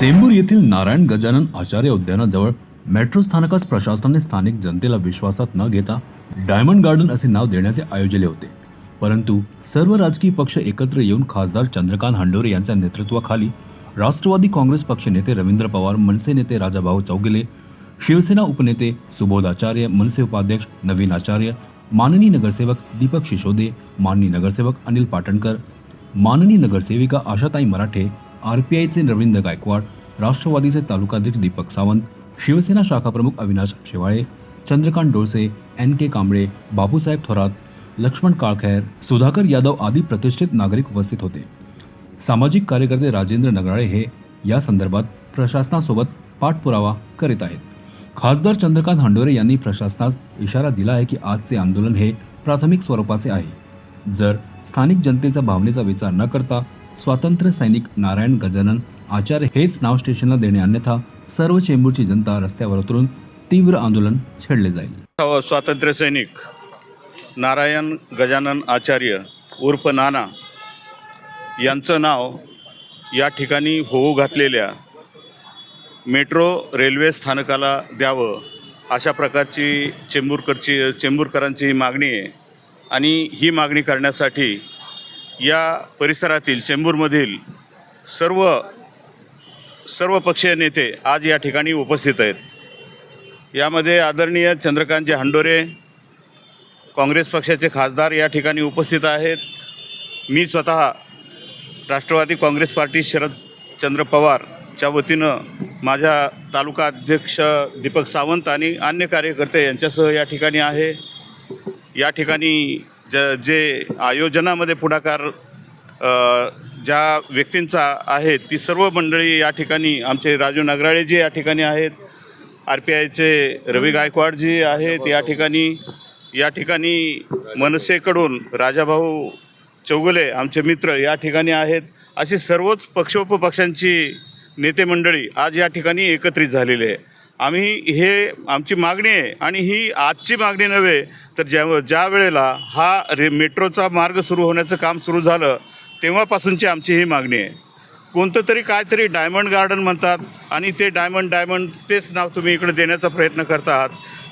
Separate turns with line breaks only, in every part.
चेंबूर येथील नारायण गजानन आचार्य उद्यानाजवळ मेट्रो स्थानकास प्रशासनाने स्थानिक जनतेला विश्वासात न घेता डायमंड गार्डन असे नाव देण्याचे आयोजले होते. परंतु सर्व राजकीय पक्ष एकत्र येऊन खासदार चंद्रकांत हंडोरे यांच्या नेतृत्वाखाली राष्ट्रवादी काँग्रेस पक्ष नेते रवींद्र पवार मनसे नेते राजाभाऊ चौगुले शिवसेना उपनेते सुबोध आचार्य मनसे उपाध्यक्ष नवीन आचार्य माननीय नगरसेवक दीपक शिशोदे माननीय नगरसेवक अनिल पाटणकर माननीय नगरसेविका आशाताई मराठे आर पी आयचे रवींद्र गायकवाड राष्ट्रवादीचे तालुकाध्यक्ष दीपक सावंत शिवसेना शाखाप्रमुख अविनाश शेवाळे चंद्रकांत डोळसे एन के कांबळे बापूसाहेब थोरात लक्ष्मण काळखैर सुधाकर यादव आदी प्रतिष्ठित नागरिक उपस्थित होते. सामाजिक कार्यकर्ते राजेंद्र नगराळे हे या संदर्भात प्रशासनासोबत पाठपुरावा करीत आहेत. खासदार चंद्रकांत हंडोरे यांनी प्रशासनास इशारा दिला आहे की आजचे आंदोलन हे प्राथमिक स्वरूपाचे आहे. जर स्थानिक जनतेचा भावनेचा विचार न करता स्वातंत्र्य सैनिक नारायण गजानन आचार्य हेच नाव स्टेशनला देणे अन्यथा सर्व चेंबूरची जनता रस्त्यावर उतरून तीव्र आंदोलन छेडले जाईल.
स्वातंत्र्य सैनिक नारायण गजानन आचार्य उर्फ नाना यांचं नाव या ठिकाणी होऊ घातलेल्या मेट्रो रेल्वे स्थानकाला द्यावं अशा प्रकारची चेंबूरकरची चेंबूरकरांची ही मागणी आहे. आणि ही मागणी करण्यासाठी या परिसरातील चेंबूरमधील सर्व सर्व पक्षीय नेते आज या ठिकाणी उपस्थित आहेत. यामध्ये आदरणीय चंद्रकांतजी हंडोरे काँग्रेस पक्षाचे खासदार या ठिकाणी उपस्थित आहेत. मी स्वतः राष्ट्रवादी काँग्रेस पार्टी शरद चंद्र पवारच्या वतीनं माझ्या तालुका अध्यक्ष दीपक सावंत आणि अन्य कार्यकर्ते यांच्यासह या ठिकाणी आहे. या ठिकाणी ज जे आयोजनामध्ये पुढाकार ज्या व्यक्तींचा आहे ती सर्व मंडळी या ठिकाणी आमचे राजू नगराळेजी या ठिकाणी आहेत आर पी आयचे रवी गायकवाडजी आहेत या ठिकाणी या ठिकाणी मनसेकडून राजाभाऊ चौगुले आमचे मित्र या ठिकाणी आहेत. अशी सर्वच पक्षोपपक्षांची नेते मंडळी आज या ठिकाणी एकत्रित झालेली आहे. आम्ही हे आमची मागणी आहे आणि ही आजची मागणी नव्हे तर ज्या ज्या वेळेला हा रे मेट्रोचा मार्ग सुरू होण्याचं काम सुरू झालं तेव्हापासूनची आमची ही मागणी आहे. कोणतं तरी काहीतरी डायमंड गार्डन म्हणतात आणि ते डायमंड डायमंड तेच नाव तुम्ही इकडे देण्याचा प्रयत्न करता आहात.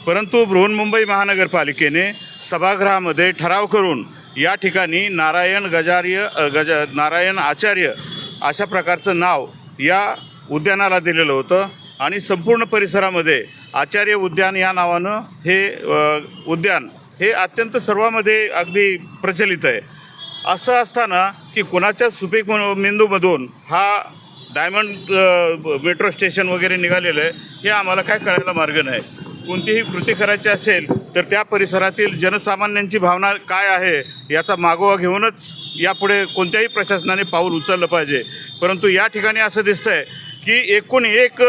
परंतु बृहन्मुंबई महानगरपालिकेने सभागृहामध्ये ठराव करून या ठिकाणी नारायण गजार्य गज नारायण आचार्य अशा प्रकारचं नाव या उद्यानाला दिलेलं होतं. आणि संपूर्ण परिसरामध्ये आचार्य उद्यान या नावानं हे उद्यान हे अत्यंत सर्वामध्ये अगदी प्रचलित आहे. असं असताना की कोणाच्या सुपीक म- मेंदूमधून हा डायमंड मेट्रो स्टेशन वगैरे निघालेलं आहे हे आम्हाला काय कळायला मार्ग नाही. कोणतीही कृती करायची असेल तर त्या परिसरातील जनसामान्यांची भावना काय आहे याचा मागोवा घेऊनच यापुढे कोणत्याही प्रशासनाने पाऊल उचललं पाहिजे. परंतु या ठिकाणी असं दिसतं आहे की एकूण एक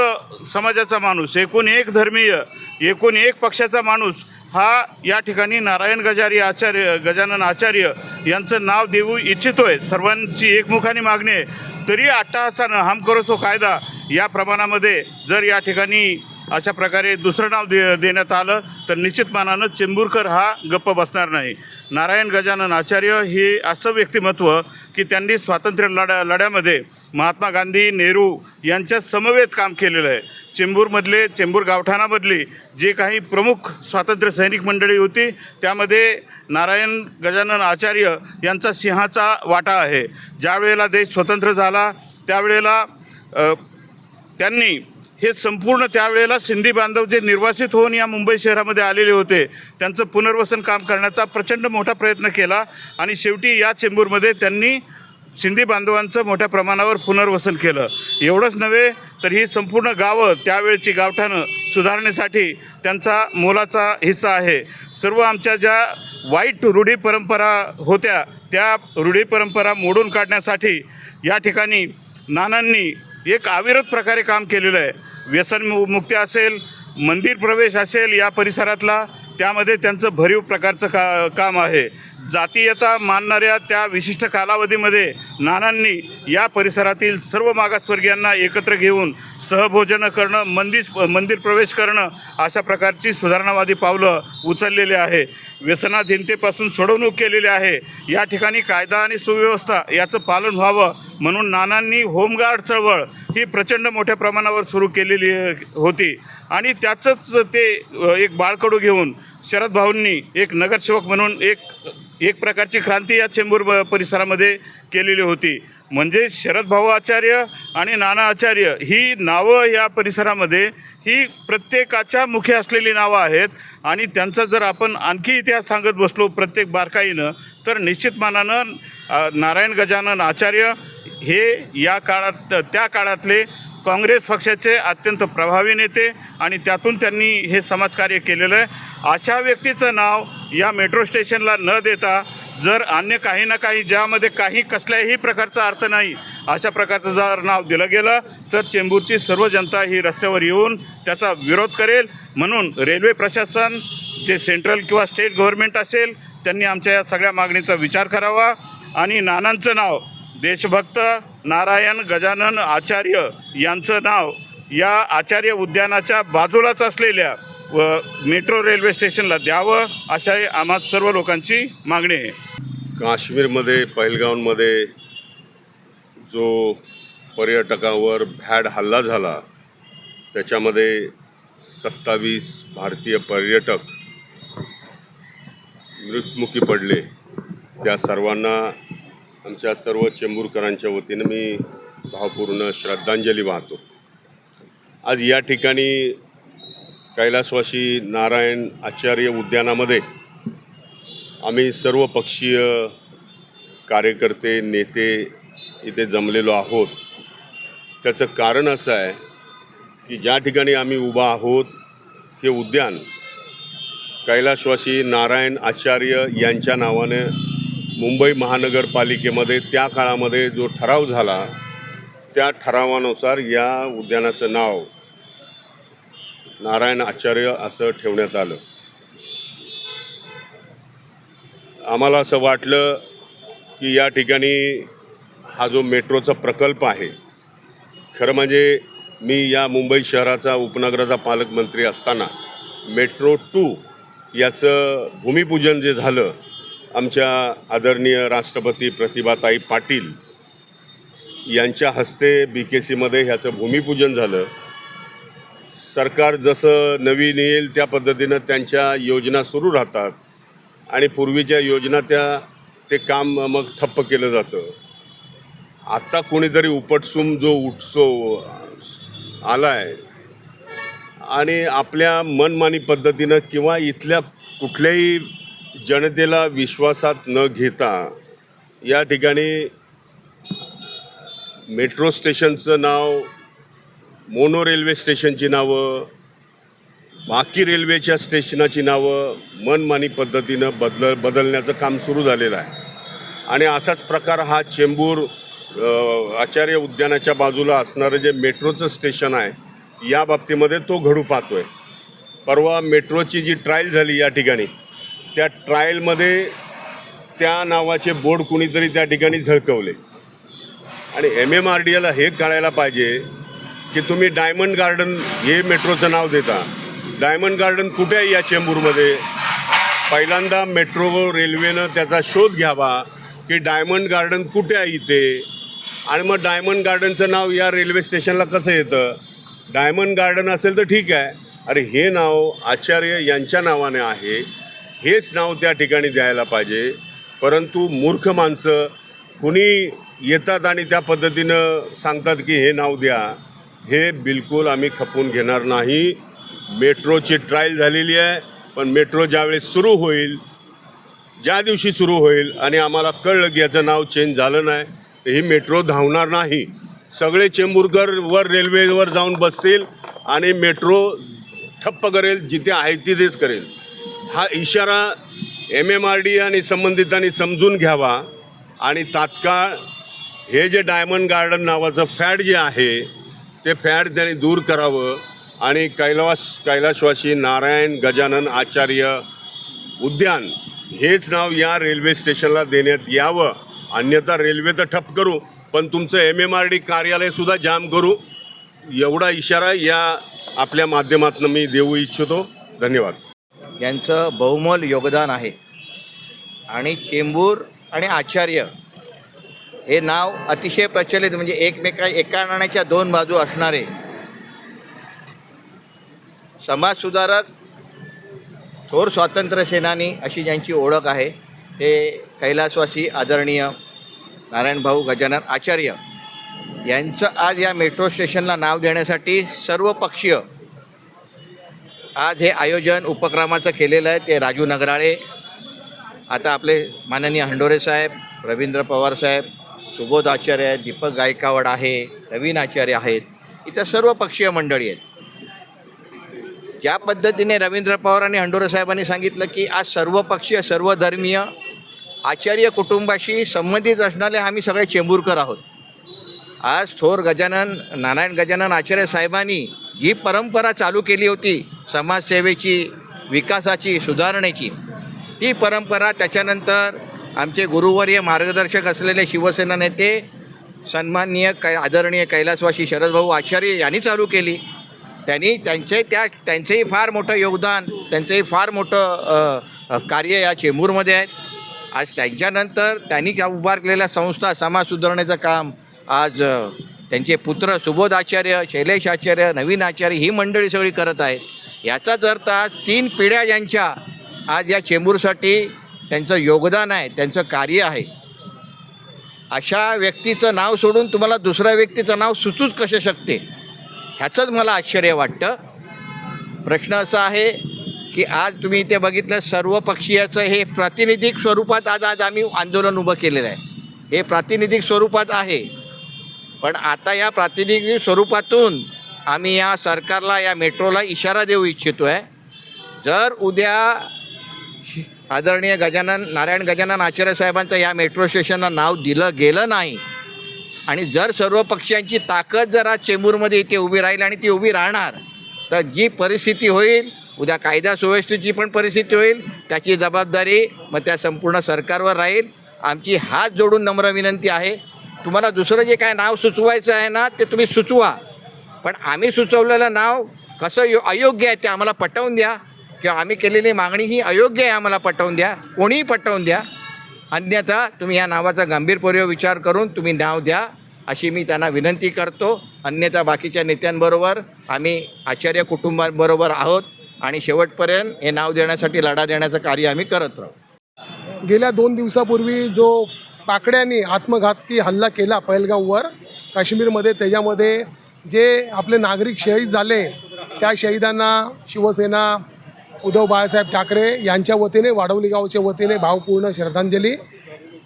समाजाचा माणूस एकूण एक धर्मीय एकूण एक पक्षाचा माणूस हा या ठिकाणी नारायण गजारी आचार्य गजानन आचार्य यांचं नाव देऊ इच्छितोय. सर्वांची एकमुखाने मागणी आहे. तरी अट्टहासानं हम करोसो कायदा या प्रमाणामध्ये जर या ठिकाणी अशा प्रकारे दुसरं नाव दे देण्यात आलं तर निश्चितमानानं चेंबूरकर हा गप्प बसणार नाही. नारायण गजानन आचार्य हे असं व्यक्तिमत्व की त्यांनी स्वातंत्र्य लढ्या लढ्यामध्ये महात्मा गांधी नेहरू यांच्या समवेत काम केलेलं आहे. चेंबूरमधले चेंबूर गावठाणामधली जे काही प्रमुख स्वातंत्र्य सैनिक मंडळी होती त्यामध्ये नारायण गजानन आचार्य यांचा सिंहाचा वाटा आहे. ज्यावेळेला देश स्वतंत्र झाला त्यावेळेला त्यांनी हे संपूर्ण त्यावेळेला सिंधी बांधव जे निर्वासित होऊन या मुंबई शहरामध्ये आलेले होते त्यांचं पुनर्वसन काम करण्याचा प्रचंड मोठा प्रयत्न केला आणि शेवटी या चेंबूरमध्ये त्यांनी सिंधी बांधवांचं मोठ्या प्रमाणावर पुनर्वसन केलं. एवढंच नव्हे तर ही संपूर्ण गावं त्यावेळची गावठाणं सुधारण्यासाठी त्यांचा मोलाचा हिस्सा आहे. सर्व आमच्या ज्या वाईट रूढी परंपरा होत्या त्या रूढी परंपरा मोडून काढण्यासाठी या ठिकाणी नानांनी एक अविरत प्रकारे काम केलेलं आहे. व्यसन मु मुक्ती असेल मंदिर प्रवेश असेल या परिसरातला त्यामध्ये त्यांचं भरीव प्रकारचं का काम आहे. जातीयता मानणाऱ्या त्या विशिष्ट कालावधीमध्ये नानांनी या परिसरातील सर्व मागासवर्गीयांना एकत्र घेऊन सहभोजनं करणं मंदिर मंदिर प्रवेश करणं अशा प्रकारची सुधारणावादी पावलं उचललेली आहे. व्यसनाधीनतेपासून सोडवणूक केलेली आहे. या ठिकाणी कायदा आणि सुव्यवस्था याचं पालन व्हावं म्हणून नानांनी होमगार्ड चळवळ ही प्रचंड मोठ्या प्रमाणावर सुरू केलेली होती. आणि त्याचंच ते एक बाळकडू घेऊन शरद भाऊंनी एक नगरसेवक म्हणून एक एक प्रकारची क्रांती या चेंबूर परिसरामध्ये केलेली होती. म्हणजे शरद भाऊ आचार्य आणि नाना आचार्य ही नावं या परिसरामध्ये ही प्रत्येकाच्या मुखी असलेली नावं आहेत. आणि त्यांचा जर आपण आणखी इतिहास सांगत बसलो प्रत्येक बारकाईनं तर निश्चित मानानं नारायण गजानन आचार्य हे या काळात त्या काळातले काँग्रेस पक्षाचे अत्यंत प्रभावी नेते आणि त्यातून त्यांनी हे समाजकार्य केलेलं आहे. अशा व्यक्तीचं नाव या मेट्रो स्टेशनला न देता जर अन्य काही ना काही ज्यामध्ये काही कसल्याही प्रकारचा अर्थ नाही अशा प्रकारचं जर नाव दिलं गेलं तर चेंबूरची सर्व जनता ही रस्त्यावर येऊन त्याचा विरोध करेल. म्हणून रेल्वे प्रशासन जे सेंट्रल किंवा स्टेट गव्हर्नमेंट असेल त्यांनी आमच्या या सगळ्या मागणीचा विचार करावा. आणि नानांचं नाव देशभक्त नारायण गजानन आचार्य यांचं नाव या आचार्य उद्यानाच्या बाजूलाच असलेल्या व मेट्रो रेल्वे स्टेशनला द्यावं अशा आम्हा सर्व लोकांची मागणी आहे.
काश्मीरमध्ये पहलगावमध्ये जो पर्यटकावर भॅड हल्ला झाला त्याच्यामध्ये सत्तावीस भारतीय पर्यटक मृत्युमुखी पडले. त्या सर्वांना आमच्या सर्व चेंबूरकरांच्या वतीनं मी भावपूर्ण श्रद्धांजली वाहतो. आज या ठिकाणी कैलासवासी नारायण आचार्य उद्यानामध्ये आम्ही सर्व पक्षीय कार्यकर्ते नेते इथे जमलेलो आहोत. त्याचं कारण असं आहे की ज्या ठिकाणी आम्ही उभा आहोत हे उद्यान कैलासवासी नारायण आचार्य यांच्या नावाने मुंबई महानगरपालिकेमध्ये त्या काळामध्ये जो ठराव झाला त्या ठरावानुसार या उद्यानाचं नाव नारायण आचार्य असं ठेवण्यात आलं. आम्हाला असं वाटलं की या ठिकाणी हा जो मेट्रोचा प्रकल्प आहे खरं म्हणजे मी या मुंबई शहराचा उपनगराचा पालकमंत्री असताना मेट्रो टू याचं भूमिपूजन जे झालं आमच्या आदरणीय राष्ट्रपती प्रतिभाताई पाटील यांच्या हस्ते बी के सीमध्ये ह्याचं भूमिपूजन झालं. सरकार जसं नवीन येईल त्या पद्धतीनं त्यांच्या योजना सुरू राहतात आणि पूर्वीच्या योजना त्या ते काम मग ठप्प केलं जातं. आत्ता कोणीतरी उपटसूम जो उत्सव आला आहे आणि आपल्या मनमानी पद्धतीनं किंवा इथल्या कुठल्याही जनतेला विश्वासात न घेता या ठिकाणी मेट्रो स्टेशनचं नाव मोनो रेल्वे स्टेशनची नावं बाकी रेल्वेच्या स्टेशनाची नावं मनमानी पद्धतीनं बदल बदलण्याचं काम सुरू झालेलं आहे. आणि असाच प्रकार हा चेंबूर आचार्य उद्यानाच्या बाजूला असणारं जे मेट्रोचं स्टेशन आहे या बाबतीमध्ये तो घडू पाहतो आहे परवा मेट्रोची जी ट्रायल झाली या ठिकाणी त्या ट्रायलमध्ये त्या नावाचे बोर्ड कुणीतरी त्या ठिकाणी झळकवले. आणि एम एम आर डी एला हे कळायला पाहिजे की तुम्ही डायमंड गार्डन हे मेट्रोचं नाव देता. डायमंड गार्डन कुठे आहे या चेंबूरमध्ये? पहिल्यांदा मेट्रो रेल्वेनं त्याचा शोध घ्यावा की डायमंड गार्डन कुठे आहे इथे? आणि मग डायमंड गार्डनचं नाव या रेल्वे स्टेशनला कसं येतं? डायमंड गार्डन असेल तर ठीक आहे. अरे हे नाव आचार्य यांच्या नावाने आहे. हेच नाव त्या ठिकाणी द्यायला पाहिजे. परंतु मूर्ख माणसं कुणी येतात आणि त्या पद्धतीनं सांगतात की हे नाव द्या हे बिलकुल आम्ही खपवून घेणार नाही. मेट्रोची ट्रायल झालेली आहे पण मेट्रो ज्यावेळेस सुरू होईल ज्या दिवशी सुरू होईल आणि आम्हाला कळलं की याचं नाव चेंज झालं नाही तर ही मेट्रो धावणार नाही. सगळे चेंबूरकर वर रेल्वेवर जाऊन बसतील आणि मेट्रो ठप्प करेल जिथे आहे तिथेच करेल. हा इशारा एम एम आर डी आणि संबंधितांनी समजून घ्यावा आणि तात्काळ हे जे डायमंड गार्डन नावाचं फॅड जे आहे ते फॅड त्यांनी दूर करावं आणि कैलास कैलाशवासी नारायण गजानन आचार्य उद्यान हेच नाव या रेल्वे स्टेशनला देण्यात यावं. अन्यथा रेल्वे तर ठप करू पण तुमचं एम एम आर डी कार्यालयसुद्धा जाम करू. एवढा इशारा या आपल्या माध्यमातून मी देऊ इच्छितो. धन्यवाद.
यांचं बहुमोल योगदान आहे. आणि चेंबूर आणि आचार्य हे नाव अतिशय प्रचलित म्हणजे एकमेका एका नाण्याच्या दोन बाजू असणारे समाजसुधारक थोर स्वातंत्र्य सेनानी अशी ज्यांची ओळख आहे ते कैलासवासी आदरणीय नारायणभाऊ गजानन आचार्य यांचं आज या मेट्रो स्टेशनला नाव देण्यासाठी सर्वपक्षीय आज हे आयोजन उपक्रमाचं केलेलं आहे ते राजू नगराळे आता आपले माननीय हंडोरे साहेब रवींद्र पवार साहेब सुबोध आचार्य आहेत दीपक गायकावड आहे नवीन आचार्य आहेत इथं सर्व पक्षीय मंडळी आहेत. ज्या पद्धतीने रवींद्र पवार आणि हंडोरे साहेबांनी सांगितलं की आज सर्व पक्षीय सर्व धर्मीय आचार्य कुटुंबाशी संबंधित असणारे आम्ही सगळे चेंबूरकर आहोत. आज थोर गजानन नारायण गजानन आचार्य साहेबांनी जी परंपरा चालू केली होती समाजसेवेची विकासाची सुधारणेची. ती परंपरा त्याच्यानंतर आमचे गुरुवर्य मार्गदर्शक असलेले शिवसेना नेते सन्माननीय कै आदरणीय कैलासवासी शरदभाऊ आचार्य यांनी चालू केली. त्यांनी त्यांचे त्या त्यांचंही फार मोठं योगदान त्यांचंही फार मोठं कार्य या चेंबूरमध्ये आहे. आज त्यांच्यानंतर त्यांनी त्या उभारलेल्या संस्था समाज सुधारण्याचं काम आज त्यांचे पुत्र सुबोध आचार्य शैलेश आचार्य नवीन आचार्य ही मंडळी सगळी करत आहेत. याचाच अर्थ आज तीन पिढ्या ज्यांच्या आज या चेंबूरसाठी त्यांचं योगदान आहे त्यांचं कार्य आहे. अशा व्यक्तीचं नाव सोडून तुम्हाला दुसऱ्या व्यक्तीचं नाव सुचूच कसे शकते? ह्याचंच मला आश्चर्य वाटतं. प्रश्न असा आहे की आज तुम्ही इथे बघितलं सर्व पक्षीयाचं हे प्रातिनिधिक स्वरूपात आज आज आम्ही आंदोलन उभं केलेलं आहे. हे प्रातिनिधिक स्वरूपात आहे. पण आता या प्रातिनिधिक स्वरूपातून आम्ही या सरकारला या मेट्रोला इशारा देऊ इच्छितो आहे जर उद्या आदरणीय गजानन नारायण गजानन आचार्य साहेबांचं या मेट्रो स्टेशनला नाव दिलं गेलं नाही आणि जर सर्व पक्षांची ताकद जर आज चेंबूरमध्ये इथे उभी राहील आणि ती उभी राहणार तर जी परिस्थिती होईल उद्या कायदा सुव्यवस्थेची पण परिस्थिती होईल त्याची जबाबदारी मग त्या संपूर्ण सरकारवर राहील. आमची हात जोडून नम्र विनंती आहे. तुम्हाला दुसरं जे काय नाव सुचवायचं आहे ना ते तुम्ही सुचवा. पण आम्ही सुचवलेलं नाव कसं यो अयोग्य आहे ते आम्हाला पटवून द्या. किंवा आम्ही केलेली मागणी ही अयोग्य आहे आम्हाला पटवून द्या. कोणीही पटवून द्या. अन्यथा तुम्ही या नावाचा गंभीरपूर्वक विचार करून तुम्ही नाव द्या अशी मी त्यांना विनंती करतो. अन्यथा बाकीच्या नेत्यांबरोबर आम्ही आचार्य कुटुंबाबरोबर आहोत आणि शेवटपर्यंत हे नाव देण्यासाठी लढा देण्याचं कार्य आम्ही करत राहू.
गेल्या दोन दिवसापूर्वी जो पाकड्यांनी आत्मघातकी हल्ला केला पैलगाववर काश्मीरमध्ये त्याच्यामध्ये जे आपले नागरिक शहीद झाले त्या शहीदांना शिवसेना उद्धव बाळासाहेब ठाकरे यांच्या वतीने वाडवली गावच्या वतीने भावपूर्ण श्रद्धांजली.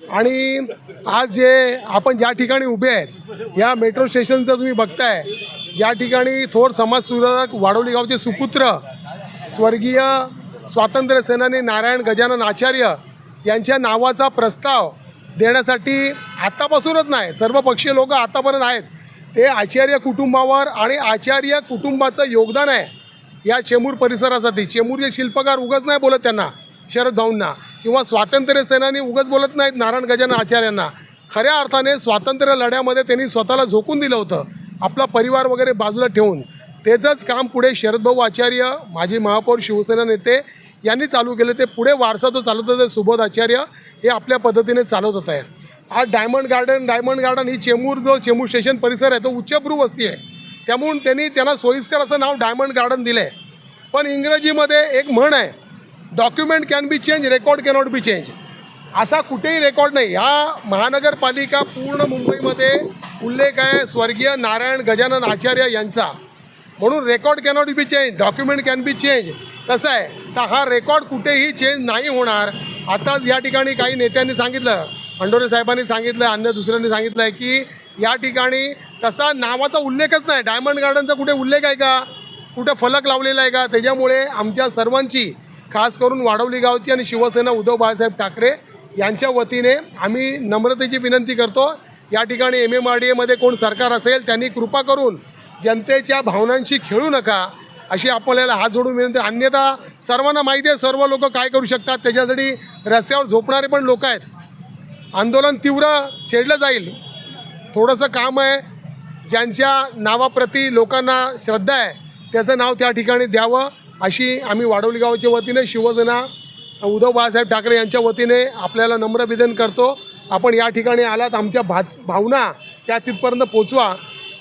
आणि आज जे आपण ज्या ठिकाणी उभे आहेत या मेट्रो स्टेशनचं तुम्ही बघताय ज्या ठिकाणी थोर समाजसुधारक वाडवली गावचे सुपुत्र स्वर्गीय स्वातंत्र्य सेनानी नारायण गजानन आचार्य यांच्या नावाचा प्रस्ताव देण्यासाठी आत्तापासूनच नाही. सर्व पक्षीय लोक आतापर्यंत आहेत. ते आचार्य कुटुंबावर आणि आचार्य कुटुंबाचं योगदान आहे. या चेंबूर परिसरासाठी. चेंबूरचे शिल्पकार उगाच नाही बोलत त्यांना शरद भाऊंना किंवा स्वातंत्र्य सेनानी उगाच बोलत नाहीत नारायण गजानन आचार्यांना. खऱ्या अर्थाने स्वातंत्र्य लढ्यामध्ये त्यांनी स्वतःला झोकून दिलं होतं. आपला परिवार वगैरे बाजूला ठेवून. त्याचंच काम पुढे शरदभाऊ आचार्य माजी महापौर शिवसेना नेते यांनी चालू केले ते पुढे वारसा तो चालत होता सुबोध आचार्य हे आपल्या पद्धतीने चालवत होत. आहे आज डायमंड गार्डन डायमंड गार्डन ही चेंबूर जो चेंबूर स्टेशन परिसर आहे तो उच्चभ्रू वस्ती आहे. त्यामुळं त्यांनी त्यांना सोयीस्कर असं नाव डायमंड गार्डन दिलं आहे पण इंग्रजीमध्ये एक म्हण आहे document can be change record cannot be change असा कुठेही रेकॉर्ड नाही. ह्या महानगरपालिका पूर्ण मुंबईमध्ये उल्लेख आहे स्वर्गीय नारायण गजानन आचार्य यांचा. म्हणून record cannot be change document can be change कसं आहे? तर हा रेकॉर्ड कुठेही चेंज नाही होणार. आताच या ठिकाणी काही नेत्यांनी सांगितलं अंडोरे साहेबांनी सांगितलं अन्य दुसऱ्यांनी सांगितलं आहे की या ठिकाणी तसा नावाचा उल्लेखच नाही. डायमंड गार्डनचा कुठे उल्लेख आहे का? कुठे फलक लावलेला आहे का? त्याच्यामुळे आमच्या सर्वांची खास करून वाढवली गावची आणि शिवसेना उद्धव बाळासाहेब ठाकरे यांच्या वतीने आम्ही नम्रतेची विनंती करतो. या ठिकाणी एम एम आर डी एमध्ये कोण सरकार असेल त्यांनी कृपा करून जनतेच्या भावनांशी खेळू नका अशी आपल्याला हात जोडून विनंती. अन्यथा सर्वांना माहिती आहे सर्व लोक काय करू शकतात. त्याच्यासाठी रस्त्यावर झोपणारे पण लोक आहेत. आंदोलन तीव्र छेडलं जाईल. थोडंसं काम आहे. ज्यांच्या नावाप्रती लोकांना श्रद्धा आहे त्याचं नाव त्या ठिकाणी द्यावं अशी आम्ही वाडोली गावाच्या वतीने शिवसेना उद्धव बाळासाहेब ठाकरे यांच्या वतीने आपल्याला नम्र विधन करतो. आपण या ठिकाणी आलात आमच्या भाच भावना त्या तिथपर्यंत पोचवा.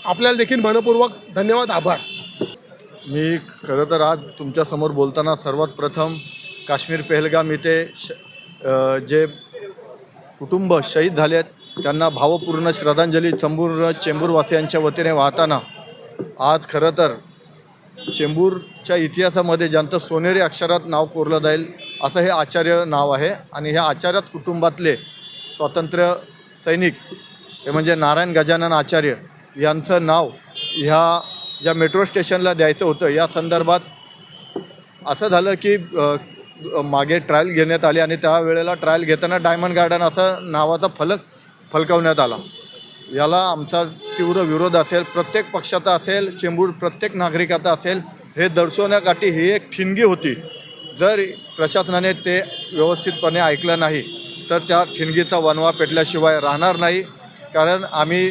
आपल्याला देखील मनपूर्वक धन्यवाद आभार.
मी खरं तर आज तुमच्यासमोर बोलताना सर्वात प्रथम काश्मीर पेहलगाम इथे श जे कुटुंब शहीद झाले आहेत त्यांना भावपूर्ण श्रद्धांजली. चंबूर चेंबूरवासियांच्या वतीने वाहताना आज खरं तर चेंबूरच्या इतिहासामध्ये ज्यांचं सोनेरी अक्षरात नाव कोरलं जाईल असं हे आचार्य नाव आहे. आणि ह्या आचार्यात कुटुंबातले स्वातंत्र्य सैनिक हे म्हणजे नारायण गजानन आचार्य यांचं नाव ह्या ज्या मेट्रो स्टेशनला द्यायचं होतं या संदर्भात असं झालं की मागे ट्रायल घेण्यात आली आणि त्यावेळेला ट्रायल घेताना डायमंड गार्डन असं नावाचा फलक फलकवण्यात आला. याला आमचा तीव्र विरोध असेल प्रत्येक पक्षाचा असेल चेंबूर प्रत्येक नागरिकाचा असेल हे दर्शवण्यासाठी ही एक ठिणगी होती. जर प्रशासनाने ते व्यवस्थितपणे ऐकलं नाही तर त्या ठिणगीचा वनवा पेटल्याशिवाय राहणार नाही. कारण आम्ही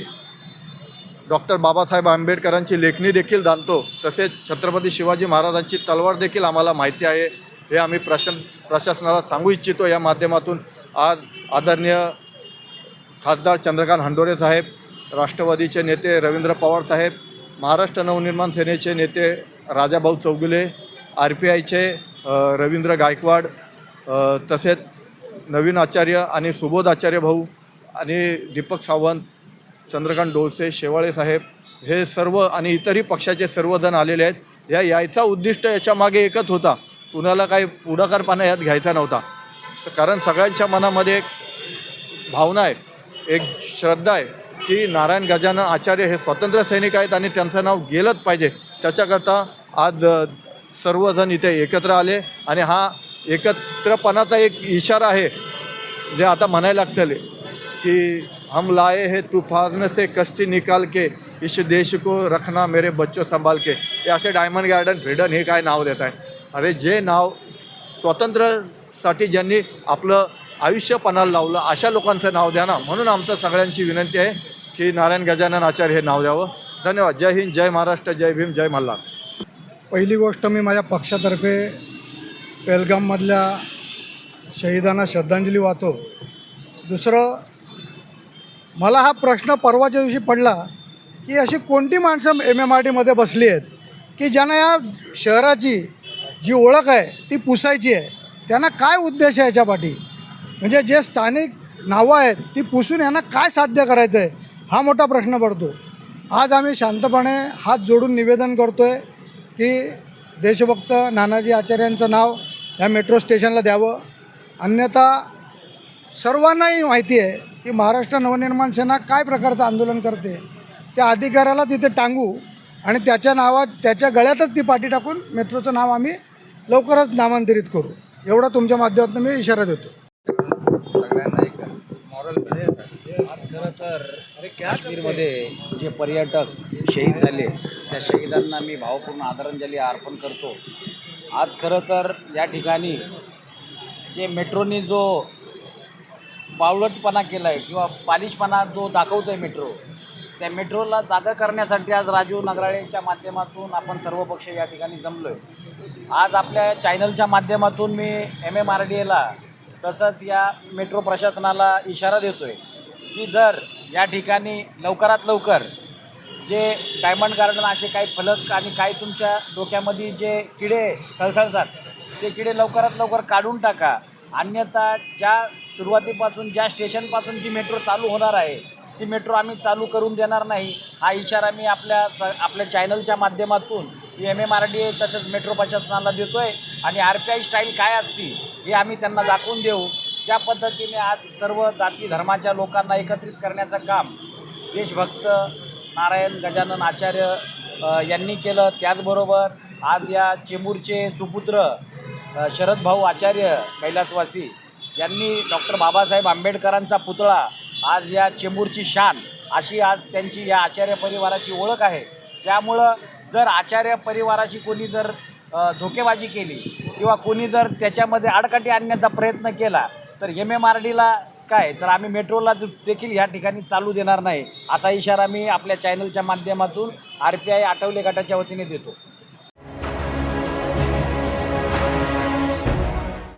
डॉक्टर बाबासाहेब आंबेडकरांची लेखणी देखील जाणतो तसेच छत्रपती शिवाजी महाराजांची तलवार देखील आम्हाला माहिती आहे. हे आम्ही प्रशन प्रशासनाला सांगू इच्छितो. या माध्यमातून आज आदरणीय खासदार चंद्रकांत हंडोरे साहेब राष्ट्रवादीचे नेते रवींद्र पवार साहेब महाराष्ट्र नवनिर्माण सेनेचे नेते राजाभाऊ चौगुले आर पी आयचे रवींद्र गायकवाड तसेच नवीन आचार्य आणि सुबोध आचार्य भाऊ आणि दीपक सावंत चंद्रकांत डोळसे शेवाळे साहेब हे सर्व आणि इतरही पक्षाचे सर्वजण आलेले आहेत. या यायचा उद्दिष्ट याच्या मागे एकच होता. कुणाला काही पुढाकारपणा यात घ्यायचा नव्हता. स- कारण सगळ्यांच्या मनामध्ये एक भावना आहे एक श्रद्धा आहे की नारायण गजानन आचार्य हे स्वातंत्र्य सैनिक आहेत आणि त्यांचं नाव गेलंच पाहिजे. त्याच्याकरता आज सर्वजण इथे एकत्र आले आणि हा एकत्रपणाचा एक इशारा आहे जे आता म्हणायला लागतले की हम लाए हैं तूफान से कश्ती निकाल के इस देश को रखना मेरे बच्चों संभाल के। हे असे डायमंड गार्डन फ्रीडन हे काय नाव देत आहे अरे जे नाव स्वातंत्र्यासाठी ज्यांनी आपलं आयुष्य पणाला लावलं अशा लोकांचं नाव द्या ना. म्हणून आमचं सगळ्यांची विनंती आहे की नारायण गजानन आचार्य हे नाव द्यावं. धन्यवाद. जय हिंद जय महाराष्ट्र जय भीम जय मल्हार.
पहिली गोष्ट मी माझ्या पक्षातर्फे पेलगाममधल्या शहीदांना श्रद्धांजली वाहतो. दुसरं मला हा प्रश्न परवाच्या दिवशी पडला की अशी कोणती माणसं एम एम आर टीमध्ये बसली आहेत? की ज्यांना या शहराची जी ओळख आहे ती पुसायची आहे त्यांना काय उद्देश आहे याच्या पाठी म्हणजे जे स्थानिक नावं आहेत ती पुसून यांना काय साध्य करायचं आहे? हा मोठा प्रश्न पडतो. आज आम्ही शांतपणे हात जोडून निवेदन करतो आहे की देशभक्त नानाजी आचार्यांचं नाव या मेट्रो स्टेशनला द्यावं. अन्यथा सर्वांनाही माहिती आहे की महाराष्ट्र नवनिर्माण सेना काय प्रकारचं आंदोलन करते? त्या अधिकाऱ्याला तिथे टांगू आणि त्याच्या नावात त्याच्या गळ्यातच ती पाठी टाकून मेट्रोचं नाव आम्ही लवकरच नामांतरित करू. एवढा तुमच्या माध्यमातून मी इशारा देतो.
आज खरं तर काश्मीरमध्ये जे पर्यटक शहीद झाले त्या शहीदांना मी भावपूर्ण आदरांजली अर्पण करतो. आज खरं तर या ठिकाणी जे मेट्रोनी जो बावलटपणा केला आहे किंवा पालिशपणा जो दाखवतो आहे मेट्रो त्या मेट्रोला जागा करण्यासाठी आज राजू नगराळेच्या माध्यमातून आपण सर्व पक्ष या ठिकाणी जमलो आहे आज आपल्या चॅनलच्या माध्यमातून मी एम एम आर डी एला तसंच या मेट्रो प्रशासनाला इशारा देतो आहे की जर या ठिकाणी लवकरात लवकर जे डायमंड गार्डन असे काही फलक आणि काही तुमच्या डोक्यामध्ये जे किडे सळसळतात ते किडे लवकरात लवकर काढून टाका. अन्यथा ज्या सुरुवातीपासून ज्या स्टेशनपासून जी मेट्रो चालू होणार आहे ती मेट्रो आम्ही चालू करून देणार नाही. हा इशारा मी आपल्या स आपल्या चॅनलच्या माध्यमातून M M R D A तसंच मेट्रो प्रशासनाला देतो आहे आणि आर पी आय स्टाईल काय असती हे आम्ही त्यांना दाखवून देऊ. ज्या पद्धतीने आज सर्व जाती धर्माच्या लोकांना एकत्रित करण्याचं काम देशभक्त नारायण गजानन आचार्य यांनी केलं. त्याचबरोबर आज या चेंबूरचे सुपुत्र शरद शरदभाऊ आचार्य कैलासवासी यांनी डॉक्टर बाबासाहेब आंबेडकरांचा पुतळा आज या चेंबूरची शान अशी आज त्यांची या आचार्य परिवाराची ओळख आहे. त्यामुळं जर आचार्य परिवाराची कोणी जर धोकेबाजी केली किंवा कोणी जर त्याच्यामध्ये आडकाठी आणण्याचा प्रयत्न केला तर एम एम आर डीला काय तर आम्ही मेट्रोला देखील ह्या ठिकाणी चालू देणार नाही असा इशारा मी आपल्या चॅनलच्या माध्यमातून आर पी आय आठवले गटाच्या वतीने देतो.